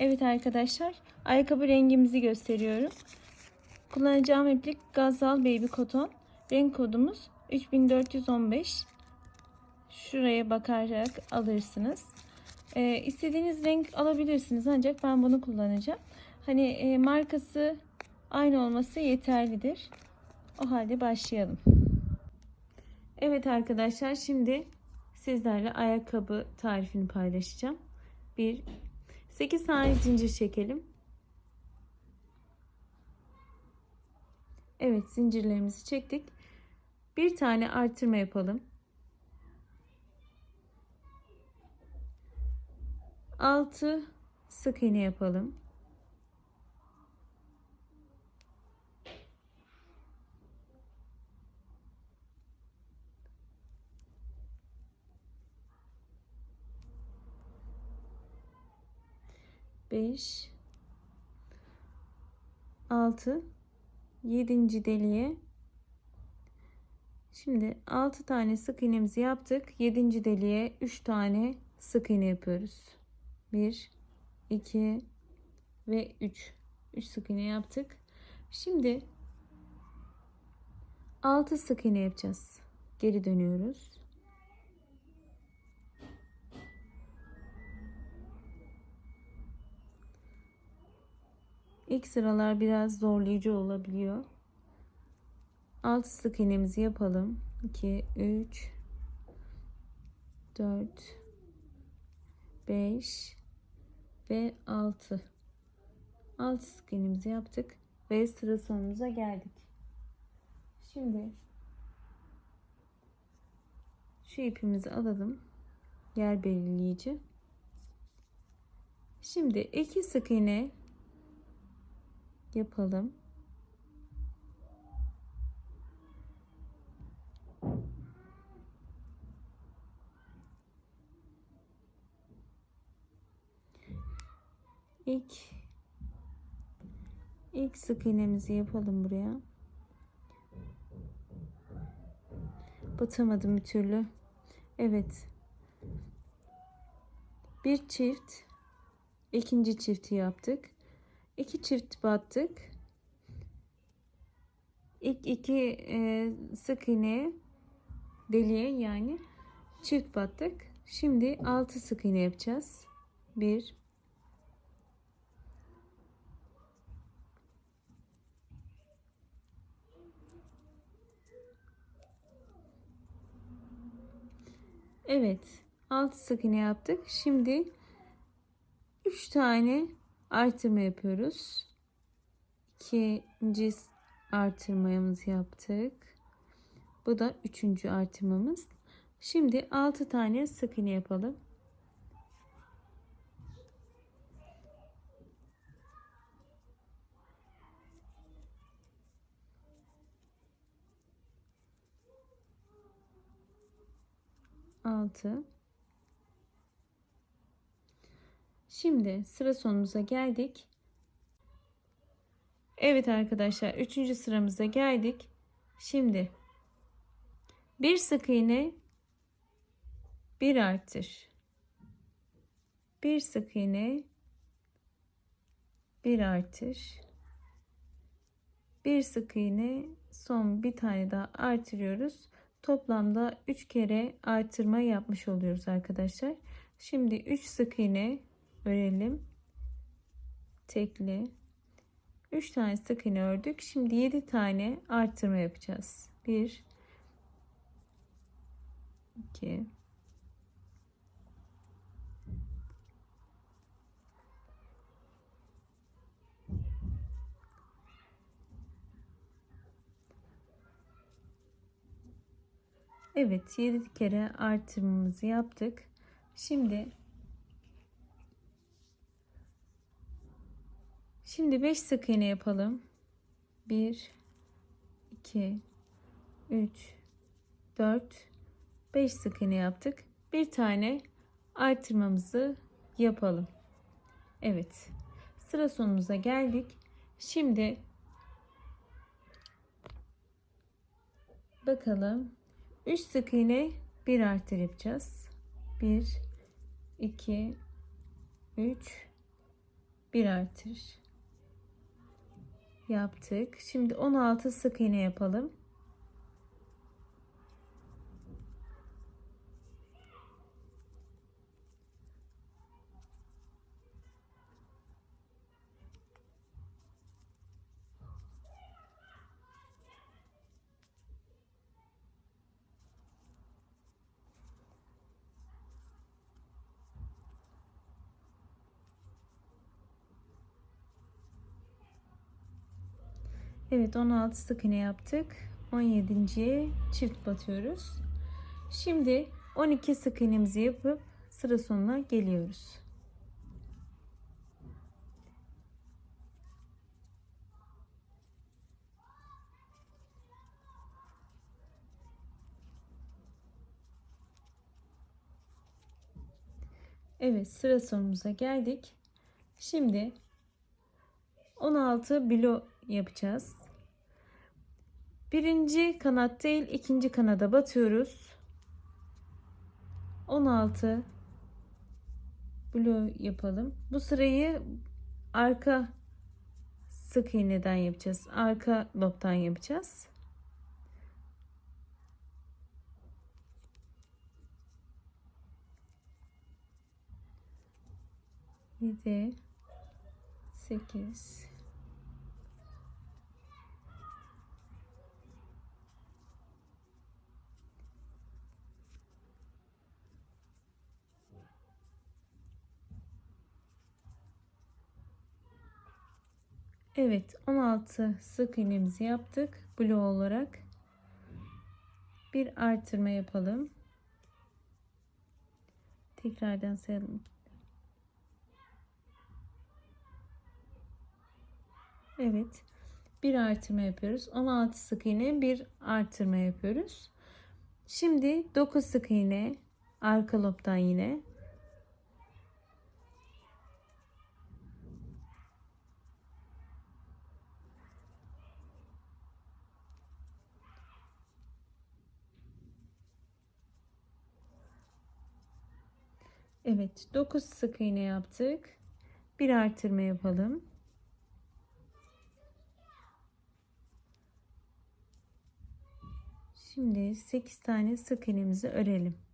Evet arkadaşlar, ayakkabı rengimizi gösteriyorum. Kullanacağım iplik Gazal Baby Cotton. Renk kodumuz 3415. Şuraya bakarak alırsınız. Ee, istediğiniz renk alabilirsiniz ancak ben bunu kullanacağım. Hani e, markası aynı olması yeterlidir. O halde başlayalım. Evet arkadaşlar şimdi sizlerle ayakkabı tarifini paylaşacağım. Bir 8 tane zincir çekelim. Evet zincirlerimizi çektik. Bir tane artırma yapalım. 6 sık iğne yapalım. Beş, altı, yedinci deliğe. Şimdi altı tane sık iğnemizi yaptık. Yedinci deliğe üç tane sık iğne yapıyoruz. Bir, iki ve üç. Üç sık iğne yaptık. Şimdi altı sık iğne yapacağız. Geri dönüyoruz. İlk sıralar biraz zorlayıcı olabiliyor. 6 sık iğnemizi yapalım. 2 3 4 5 ve 6. 6 sık iğnemizi yaptık ve sıra sonumuza geldik. Şimdi şu ipimizi alalım. Yer belirleyici. Şimdi iki sık iğne yapalım. İlk ilk sık iğnemizi yapalım buraya. Batamadım bir türlü. Evet. Bir çift ikinci çifti yaptık. İki çift battık. İlk iki e, sık iğne deliğe yani çift battık. Şimdi altı sık iğne yapacağız. Bir Evet. 6 sık iğne yaptık. Şimdi 3 tane artırma yapıyoruz. İkinci artırmamızı yaptık. Bu da üçüncü artırmamız. Şimdi 6 tane sık iğne yapalım. Altı. Şimdi sıra sonumuza geldik. Evet arkadaşlar 3. sıramıza geldik. Şimdi bir sık iğne bir artır. Bir sık iğne bir artır. Bir sık iğne son bir tane daha artırıyoruz. Toplamda 3 kere artırma yapmış oluyoruz arkadaşlar. Şimdi 3 sık iğne örelim. Tekli. 3 tane sık iğne ördük. Şimdi 7 tane artırma yapacağız. 1 2 Evet 7 kere artırmamızı yaptık. Şimdi Şimdi 5 sık iğne yapalım. 1 2 3 4 5 sık iğne yaptık. Bir tane artırmamızı yapalım. Evet. Sıra sonumuza geldik. Şimdi bakalım 3 sık iğne bir artır yapacağız. 1 2 3 bir artır yaptık. Şimdi 16 sık iğne yapalım. Evet 16 sık iğne yaptık. 17.ye çift batıyoruz. Şimdi 12 sık iğnemizi yapıp sıra sonuna geliyoruz. Evet sıra sonumuza geldik. Şimdi 16 bilo yapacağız. Birinci kanat değil ikinci kanada batıyoruz. 16 blue yapalım. Bu sırayı arka sık iğneden yapacağız. Arka lobtan yapacağız. Yedi, sekiz, Evet 16 sık iğnemizi yaptık. Blue olarak. Bir artırma yapalım. Tekrardan sayalım. Evet. Bir artırma yapıyoruz. 16 sık iğne bir artırma yapıyoruz. Şimdi 9 sık iğne arka lobdan yine Evet 9 sık iğne yaptık. Bir artırma yapalım. Şimdi 8 tane sık iğnemizi örelim.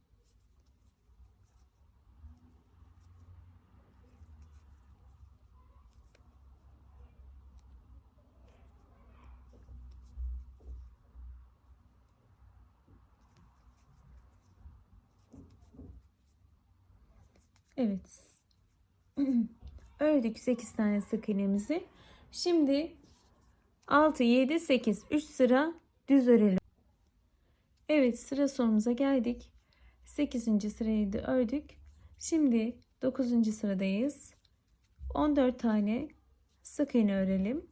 Evet. Ördük 8 tane sık iğnemizi. Şimdi 6, 7, 8. 3 sıra düz örelim. Evet sıra sonumuza geldik. 8. sırayı da ördük. Şimdi 9. sıradayız. 14 tane sık iğne örelim.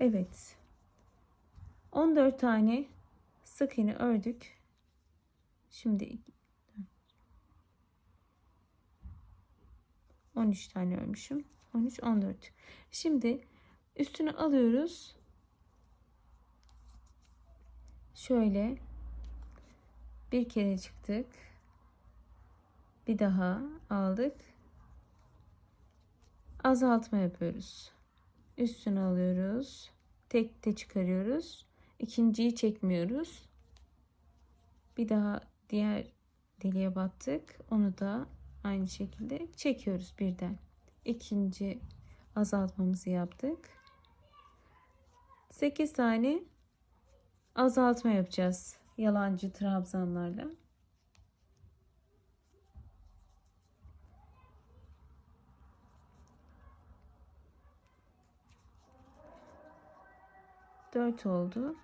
Evet. 14 tane sık iğne ördük. Şimdi 13 tane örmüşüm. 13 14. Şimdi üstünü alıyoruz. Şöyle bir kere çıktık. Bir daha aldık. Azaltma yapıyoruz. Üstünü alıyoruz. Tek de çıkarıyoruz. İkinciyi çekmiyoruz. Bir daha diğer deliğe battık. Onu da aynı şekilde çekiyoruz birden. İkinci azaltmamızı yaptık. 8 tane azaltma yapacağız. Yalancı trabzanlarla. 4 oldu.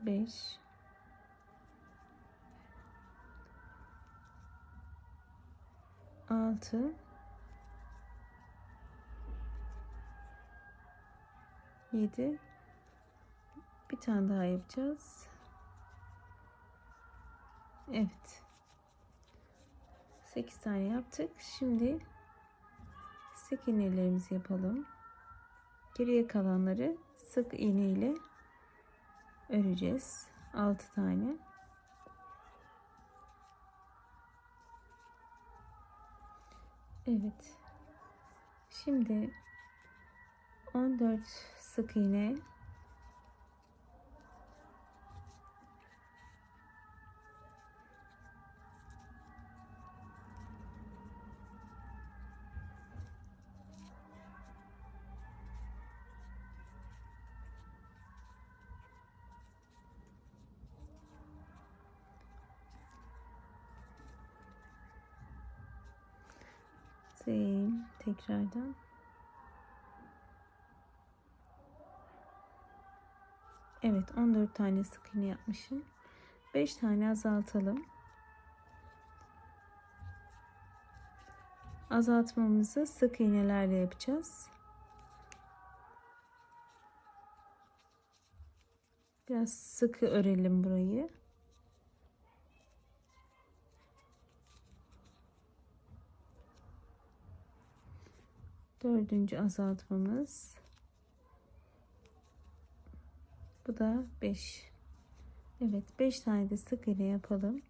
Beş. Altı. 7 bir tane daha yapacağız. Evet. 8 tane yaptık. Şimdi sık iğnelerimizi yapalım. Geriye kalanları sık iğne ile öreceğiz. 6 tane. Evet. Şimdi 14 sık iğne sayayım tekrardan. Evet 14 tane sık iğne yapmışım. 5 tane azaltalım. Azaltmamızı sık iğnelerle yapacağız. Biraz sıkı örelim burayı. Dördüncü azaltmamız. Bu da 5. Evet 5 tane de sık iğne yapalım.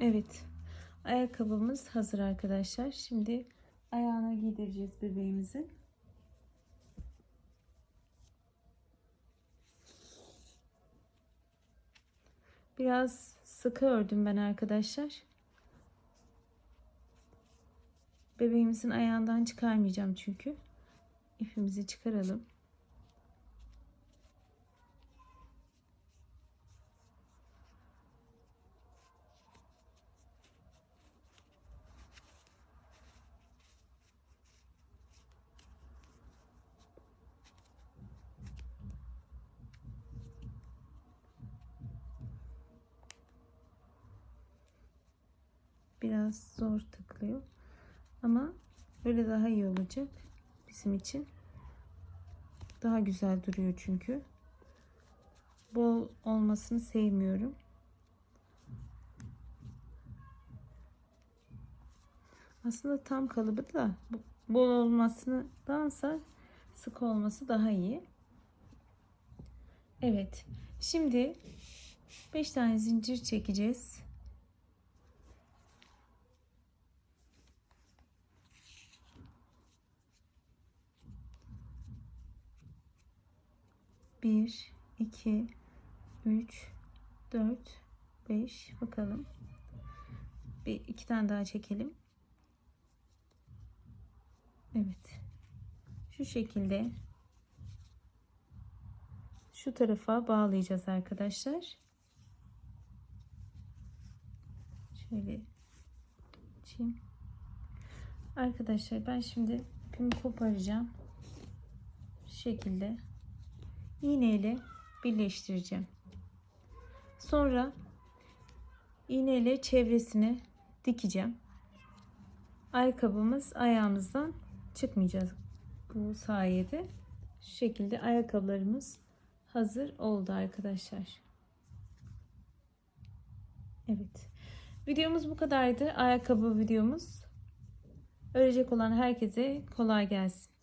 Evet. Ayakkabımız hazır arkadaşlar. Şimdi ayağına giydireceğiz bebeğimizin. Biraz sıkı ördüm ben arkadaşlar. Bebeğimizin ayağından çıkarmayacağım çünkü. İpimizi çıkaralım. Biraz zor tıklıyor. Ama böyle daha iyi olacak bizim için. Daha güzel duruyor çünkü. Bol olmasını sevmiyorum. Aslında tam kalıbı da bol olmasındansa sık olması daha iyi. Evet. Şimdi 5 tane zincir çekeceğiz. Bir, iki, üç, dört, beş. Bakalım. Bir iki tane daha çekelim. Evet. Şu şekilde şu tarafa bağlayacağız arkadaşlar. Şöyle açayım. Arkadaşlar ben şimdi ipimi koparacağım. Şu şekilde iğne ile birleştireceğim. Sonra iğne ile çevresini dikeceğim. Ayakkabımız ayağımızdan çıkmayacak bu sayede. Şu şekilde ayakkabılarımız hazır oldu arkadaşlar. Evet. Videomuz bu kadardı. Ayakkabı videomuz. Örecek olan herkese kolay gelsin.